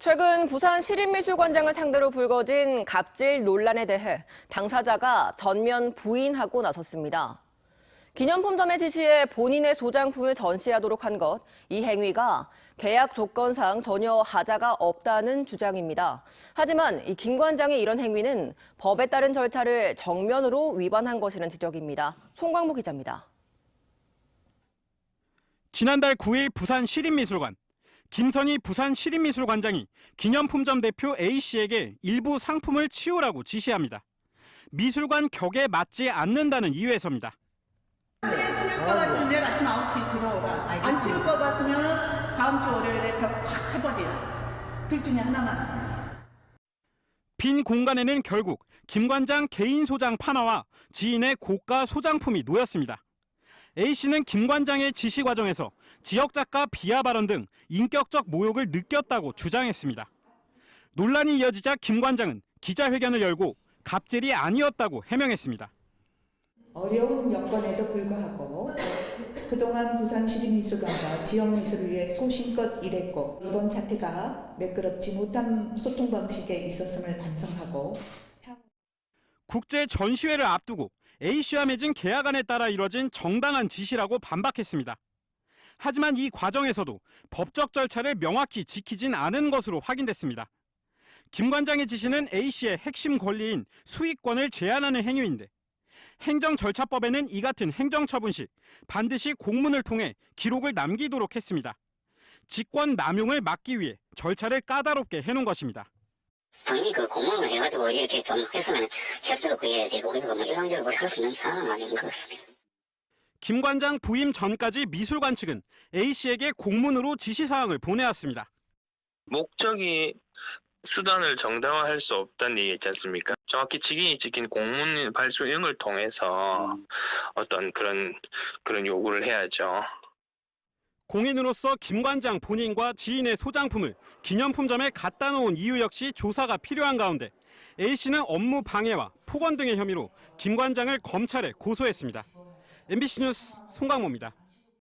최근 부산 시립미술관장을 상대로 불거진 갑질 논란에 대해 당사자가 전면 부인하고 나섰습니다. 기념품점의 지시에 본인의 소장품을 전시하도록 한 것, 이 행위가 계약 조건상 전혀 하자가 없다는 주장입니다. 하지만 이 김 관장의 이런 행위는 법에 따른 절차를 정면으로 위반한 것이라는 지적입니다. 송광무 기자입니다. 지난달 9일 부산 시립미술관 김선희 부산 시립미술관장이 기념품점 대표 A씨에게 일부 상품을 치우라고 지시합니다. 미술관 격에 맞지 않는다는 이유에서입니다. 네, 치울 것 같으면 내일 아침 9시 들어오라. 안 치울 것 같으면 다음 주 월요일에 벽확 쳐버리라. 둘 중에 하나만. 빈 공간에는 결국 김 관장 개인 소장 파마와 지인의 고가 소장품이 놓였습니다. A씨는 김 관장의 지시 과정에서 지역 작가 비하 발언 등 인격적 모욕을 느꼈다고 주장했습니다. 논란이 이어지자 김 관장은 기자회견을 열고 갑질이 아니었다고 해명했습니다. 어려운 여건에도 불구하고 그동안 부산시립미술관과 지역미술을 위해 소신껏 일했고 이번 사태가 매끄럽지 못한 소통 방식에 있었음을 반성하고 국제 전시회를 앞두고 A씨와 맺은 계약안에 따라 이뤄진 정당한 지시라고 반박했습니다. 하지만 이 과정에서도 법적 절차를 명확히 지키진 않은 것으로 확인됐습니다. 김 관장의 지시는 A씨의 핵심 권리인 수익권을 제한하는 행위인데 행정절차법에는 이 같은 행정처분 시 반드시 공문을 통해 기록을 남기도록 했습니다. 직권 남용을 막기 위해 절차를 까다롭게 해놓은 것입니다. 당연히 그 공문을 해가지고 이렇게 좀 했으면 협조를 구해야지 우리가 뭐 일방적으로 할 수 있는 상황은 아닌 것 같습니다. 김 관장 부임 전까지 미술관 측은 A씨에게 공문으로 지시사항을 보내왔습니다. 목적이 수단을 정당화할 수 없다는 얘기 있지 않습니까? 정확히 직인이 찍힌 공문 발수형을 통해서 어떤 그런 그런 요구를 해야죠. 공인으로서 김 관장 본인과 지인의 소장품을 기념품점에 갖다 놓은 이유 역시 조사가 필요한 가운데 A씨는 업무 방해와 폭언 등의 혐의로 김 관장을 검찰에 고소했습니다. MBC 뉴스 송강모입니다.